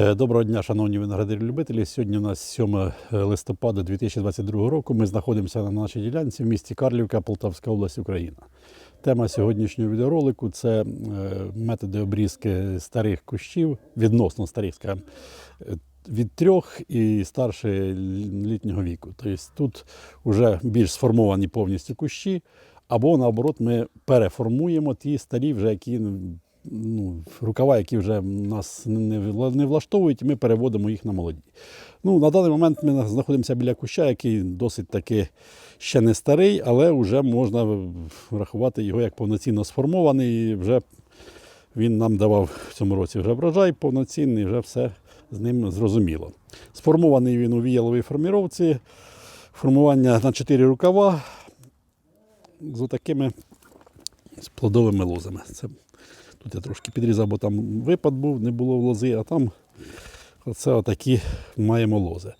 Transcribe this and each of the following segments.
Е, Доброго дня, шановні виноградарі-любителі. Сьогодні у нас 7 листопада 2022 року. Ми знаходимося на нашій ділянці в місті Карлівка, Полтавська область, Україна. Тема сьогоднішнього відеоролику це е, методи обрізки старих кущів, відносно старих, скажімо, е, від трьох і старше літнього віку. Тобто тут вже більш сформовані повністю кущі, або наоборот, ми переформуємо ті старі, вже які ну, рукава, які вже нас не, влаштовують, і ми переводимо їх на молоді. Ну, на даний момент ми знаходимося біля куща, який досить таки ще не старий, але вже можна рахувати його як повноцінно сформований. І вже він нам давав в цьому році вже врожай повноцінний, вже все з ним зрозуміло. Сформований він у віяловій форміровці, формування на 4 рукава з отакими плодовими лозами. Це Тут я трошки підрізав, бо там випад був, не було лози, а там оце отакі маємо лози.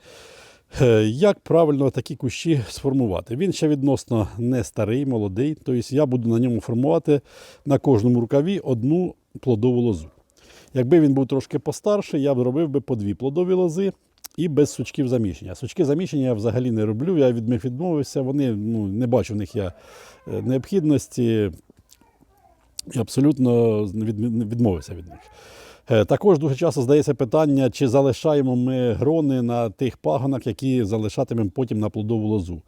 Е, Як правильно такі кущі сформувати? Він ще відносно не старий, молодий. Тобто я буду на ньому формувати на кожному рукаві одну плодову лозу. Якби він був трошки постарше, я б робив би по дві плодові лози і без сучків заміщення. Сучки заміщення я взагалі не роблю, я від них відмовився. Вони ну, не бачу в них я е, необхідності і абсолютно відмовився від них. Е, Також дуже часто здається питання, чи залишаємо ми грони на тих пагонах, які залишатимемо потім на плодову лозу.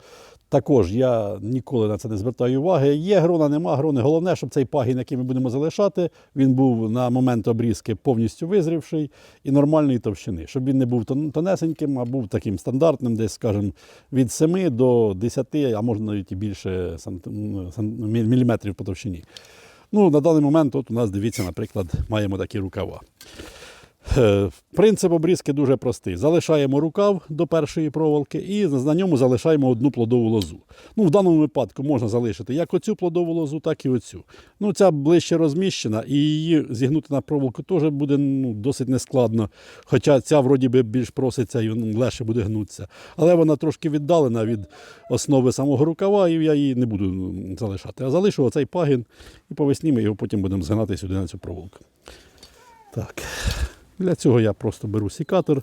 Також я ніколи на це не звертаю уваги. Є грона, нема грони. Головне, щоб цей пагін, який ми будемо залишати, він був на момент обрізки повністю визрівший і нормальної товщини. Щоб він не був тонесеньким, а був таким стандартним, десь, скажімо, від 7 до 10, а можна навіть і більше міліметрів по товщині. Ну, на даний момент от у нас, дивіться, наприклад, маємо такі рукава. Е, Принцип обрізки дуже простий. Залишаємо рукав до першої проволоки і на ньому залишаємо одну плодову лозу. Ну, в даному випадку можна залишити як оцю плодову лозу, так і оцю. Ну, ця ближче розміщена, і її зігнути на проволоку теж буде ну, досить нескладно. Хоча ця вроді би більш проситься і ну, легше буде гнутися. Але вона трошки віддалена від основи самого рукава, і я її не буду залишати. А залишу оцей пагін, і по весні ми його потім будемо згинати сюди на цю проволоку. Так. Для цього я просто беру сікатор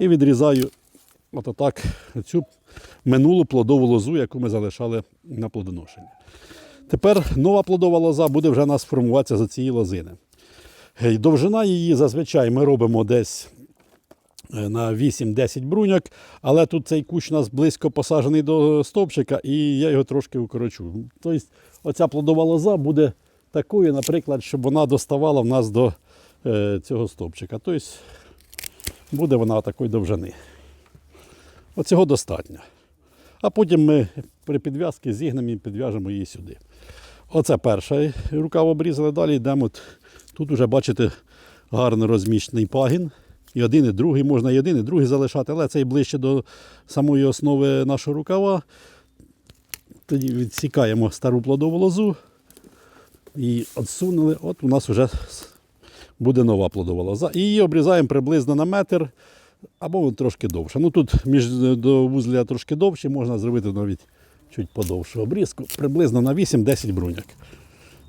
і відрізаю отак цю минулу плодову лозу, яку ми залишали на плодоношенні. Тепер нова плодова лоза буде вже у нас формуватися за цієї лозини. Е, Довжина її зазвичай ми робимо десь е, на 8-10 бруньок, але тут цей кущ у нас близько посаджений до стовпчика, і я його трошки укорочу. Тобто оця плодова лоза буде такою, наприклад, щоб вона доставала в нас до цього стовпчика. Тобто буде вона такої довжини. Оцього достатньо. А потім ми при підв'язці зігнемо і підв'яжемо її сюди. Оце перша рукав обрізали, далі йдемо. от- Тут вже бачите гарно розміщений пагін. І один, і другий, можна і один, і другий залишати, але цей ближче до самої основи нашого рукава. Тоді відсікаємо стару плодову лозу і відсунули. От у нас вже буде нова плодова лоза. І її обрізаємо приблизно на метр або трошки довше. Ну тут між до вузля трошки довше, можна зробити навіть чуть подовшу обрізку, приблизно на 8-10 бруньок.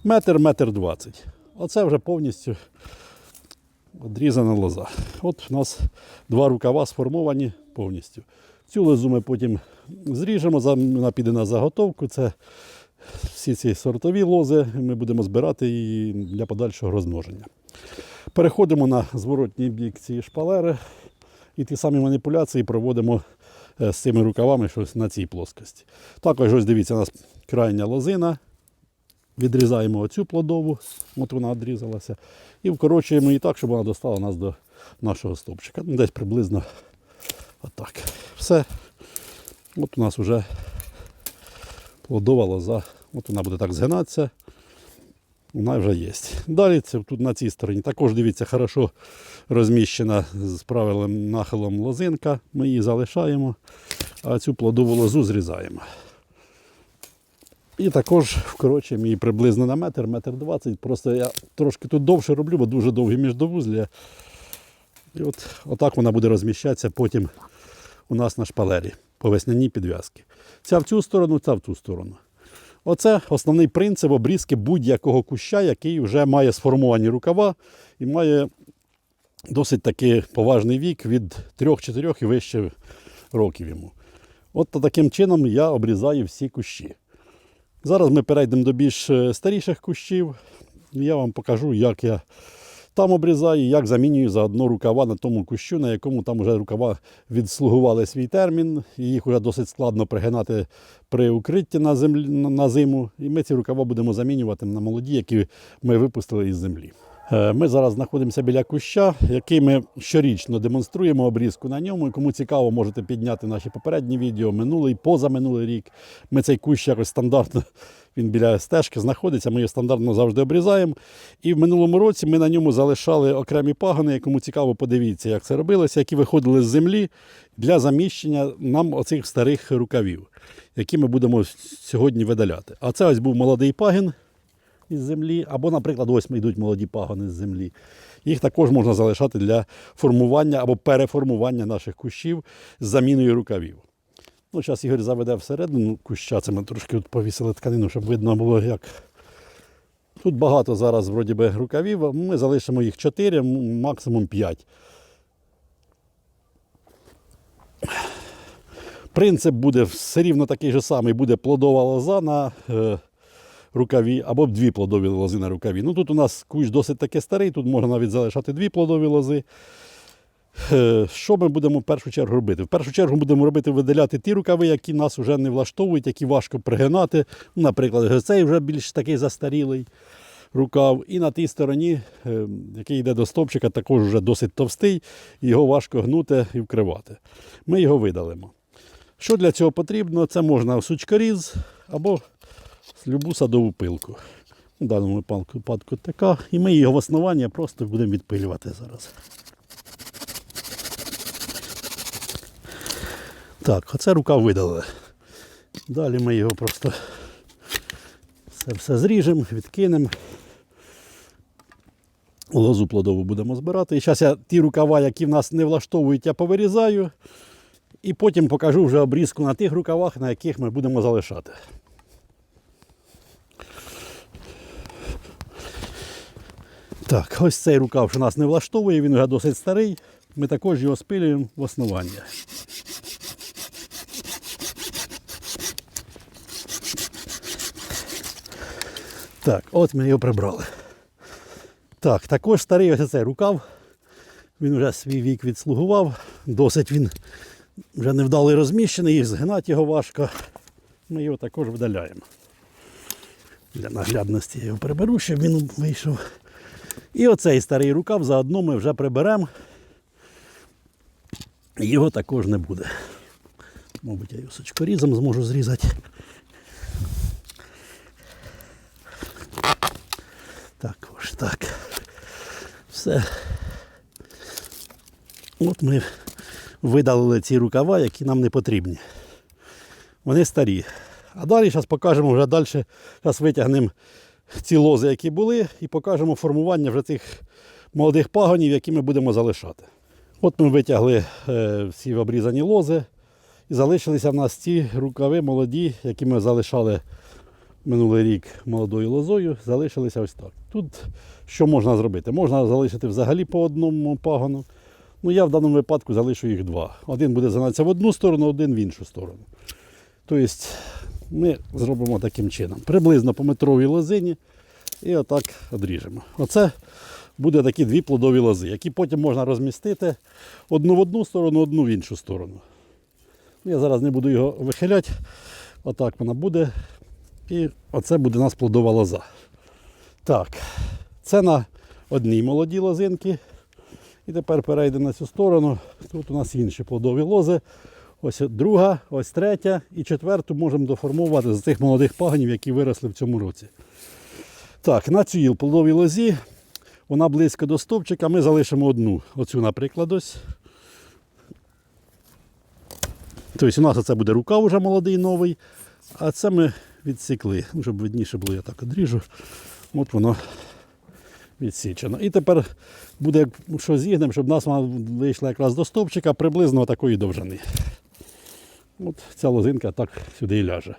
Метр, метр двадцять. Оце вже повністю одрізана лоза. От у нас два рукава сформовані повністю. Цю лозу ми потім зріжемо, вона піде на заготовку. Це всі ці сортові лози ми будемо збирати її для подальшого розмноження. Переходимо на зворотній бік цієї шпалери і ті самі маніпуляції проводимо е, з цими рукавами щось на цій плоскості. Також ось дивіться, у нас крайня лозина. Відрізаємо оцю плодову, от вона відрізалася, і вкорочуємо її так, щоб вона достала нас до нашого стовпчика. Ну, Десь приблизно отак. Все. От у нас вже плодова лоза. От вона буде так згинатися. Вона вже є. Далі це тут на цій стороні. Також дивіться, хорошо розміщена з правильним нахилом лозинка. Ми її залишаємо, а цю плодову лозу зрізаємо. І також вкорочуємо її приблизно на метр, метр двадцять. Просто я трошки тут довше роблю, бо дуже довгі міждовузлі. І от отак вона буде розміщатися потім у нас на шпалері по весняній підв'язки. Ця в цю сторону, ця в ту сторону. Оце основний принцип обрізки будь-якого куща, який вже має сформовані рукава і має досить таки поважний вік від 3-4 і вище років йому. От таким чином я обрізаю всі кущі. Зараз ми перейдемо до більш е, старіших кущів. Я вам покажу, як я там обрізаю, як замінюю заодно рукава на тому кущу, на якому там вже рукава відслугували свій термін. Їх вже досить складно пригинати при укритті на, землі, на зиму. І ми ці рукава будемо замінювати на молоді, які ми випустили із землі. Е, Ми зараз знаходимося біля куща, який ми щорічно демонструємо обрізку на ньому. Кому цікаво, можете підняти наші попередні відео, минулий, позаминулий рік. Ми цей кущ якось стандартно, він біля стежки знаходиться, ми його стандартно завжди обрізаємо. І в минулому році ми на ньому залишали окремі пагони. Кому цікаво, подивіться, як це робилося, які виходили з землі для заміщення нам оцих старих рукавів, які ми будемо сьогодні видаляти. А це ось був молодий пагін із землі, або, наприклад, ось йдуть молоді пагони з землі. Їх також можна залишати для формування або переформування наших кущів з заміною рукавів. Ну, зараз Ігор заведе всередину куща, це ми трошки от повісили тканину, щоб видно було, як. Тут багато зараз вроді би, рукавів, ми залишимо їх 4, максимум 5. Принцип буде все рівно такий же самий, буде плодова лоза на е, рукаві або дві плодові лози на рукаві. Ну тут у нас кущ досить таки старий, тут можна навіть залишати дві плодові лози. Е, Що ми будемо в першу чергу робити? В першу чергу будемо робити видаляти ті рукави, які нас вже не влаштовують, які важко пригинати. Наприклад, цей вже більш такий застарілий рукав. І на тій стороні, е, який йде до стовпчика, також вже досить товстий, його важко гнути і вкривати. Ми його видалимо. Що для цього потрібно? Це можна сучкоріз або любу садову пилку. В даному випадку, випадку така. І ми його в основання просто будемо відпилювати зараз. Так, оце рука видалили. Далі ми його просто це все зріжемо, відкинемо. Лозу плодову будемо збирати. І зараз я ті рукава, які в нас не влаштовують, я повирізаю. І потім покажу вже обрізку на тих рукавах, на яких ми будемо залишати. Так, ось цей рукав, що нас не влаштовує, він вже досить старий. Ми також його спилюємо в основання. Так, от ми його прибрали. Так, також старий ось цей рукав. Він вже свій вік відслугував. Досить він вже невдалий розміщений, і згинати його важко. Ми його також видаляємо. Для наглядності я його приберу, щоб він вийшов. І оцей старий рукав заодно ми вже приберемо. Його також не буде. Мабуть, я його сучкорізом зможу зрізати. Так, ось так. Все. От ми видалили ці рукава, які нам не потрібні. Вони старі. А далі зараз покажемо вже далі. Зараз витягнемо ці лози, які були, і покажемо формування вже цих молодих пагонів, які ми будемо залишати. От ми витягли е, всі обрізані лози. І залишилися в нас ці рукави молоді, які ми залишали минулий рік молодою лозою, залишилися ось так. Тут що можна зробити? Можна залишити взагалі по одному пагону. Ну, я в даному випадку залишу їх два. Один буде загнатися в одну сторону, один в іншу сторону. Тобто ми зробимо таким чином. Приблизно по метровій лозині і отак одріжемо. Оце буде такі дві плодові лози, які потім можна розмістити одну в одну сторону, одну в іншу сторону. Я зараз не буду його вихиляти. Отак вона буде. І оце буде у нас плодова лоза. Так, це на одній молодій лозинки. І тепер перейдемо на цю сторону. Тут у нас інші плодові лози. Ось друга, ось третя і четверту можемо доформувати з цих молодих пагонів, які виросли в цьому році. Так, на цій плодовій лозі вона близько до стовпчика. Ми залишимо одну. Оцю, наприклад, ось. Тобто у нас це буде рукав вже молодий новий, а це ми відсікли. Щоб видніше було, я так одріжу. От воно відсічено. І тепер буде, що зігнемо, щоб нас вийшла якраз до стовпчика приблизно такої довжини. От ця лозинка так сюди і ляже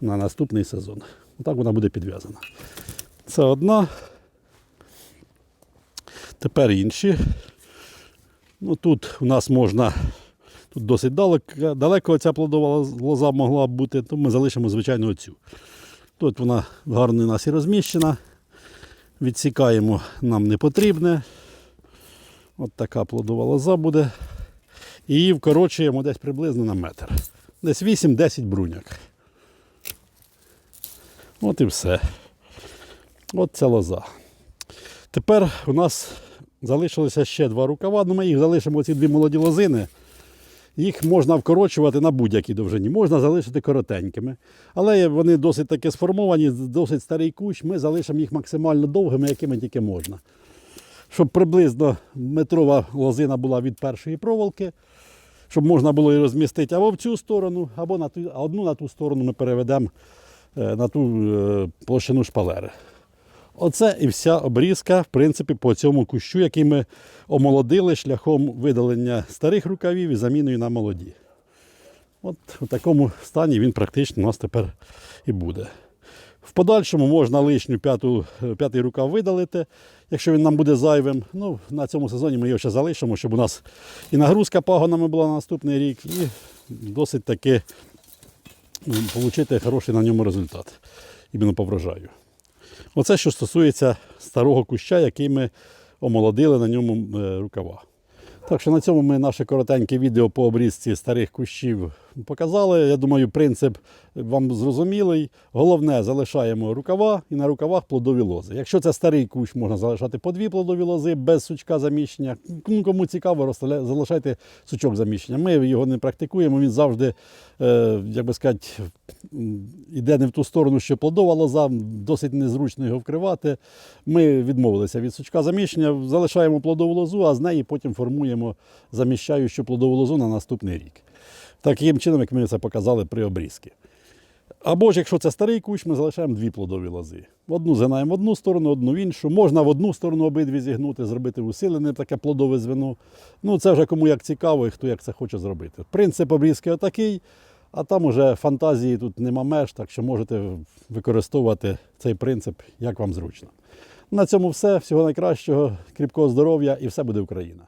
на наступний сезон. Отак вона буде підв'язана. Це одна. Тепер інші. Ну, тут у нас можна, тут досить далеко, далеко ця плодова лоза могла б бути, то ми залишимо, звичайно, оцю. Тут вона гарно у нас і розміщена. Відсікаємо нам не потрібне. От така плодова лоза буде. І її вкорочуємо десь приблизно на метр. Десь 8-10 бруняк. От і все. От ця лоза. Тепер у нас залишилося ще два рукава. Ну, ми їх залишимо ці дві молоді лозини. Їх можна вкорочувати на будь-якій довжині, можна залишити коротенькими. Але вони досить таки сформовані, досить старий кущ, ми залишимо їх максимально довгими, якими тільки можна. Щоб приблизно метрова лозина була від першої проволоки, щоб можна було її розмістити або в цю сторону, або на ту, одну на ту сторону ми переведемо е, на ту е, площину шпалери. Оце і вся обрізка, в принципі, по цьому кущу, який ми омолодили шляхом видалення старих рукавів і заміною на молоді. От у такому стані він практично у нас тепер і буде. В подальшому можна лишню п'яту, п'ятий рукав видалити, якщо він нам буде зайвим. Ну, на цьому сезоні ми його ще залишимо, щоб у нас і нагрузка пагонами була на наступний рік, і досить таки отримати хороший на ньому результат іменно по врожаю. Оце що стосується старого куща, який ми омолодили на ньому е, рукава. Так що на цьому ми наше коротеньке відео по обрізці старих кущів показали. Я думаю, принцип вам зрозумілий. Головне, залишаємо рукава і на рукавах плодові лози. Якщо це старий кущ, можна залишати по дві плодові лози без сучка заміщення. Кому цікаво, залишайте сучок заміщення. Ми його не практикуємо, він завжди, е, як би сказати, м, іде не в ту сторону, що плодова лоза, досить незручно його вкривати. Ми відмовилися від сучка заміщення, залишаємо плодову лозу, а з неї потім формуємо заміщаючу плодову лозу на наступний рік. Таким чином, як ми це показали при обрізці. Або ж якщо це старий кущ, ми залишаємо дві плодові лози. Одну згинаємо в одну сторону, одну в іншу. Можна в одну сторону обидві зігнути, зробити усилене таке плодове звено. Ну, це вже кому як цікаво і хто як це хоче зробити. Принцип обрізки отакий, а там уже фантазії тут нема меж, так що можете використовувати цей принцип, як вам зручно. На цьому все. Всього найкращого, кріпкого здоров'я і все буде Україна.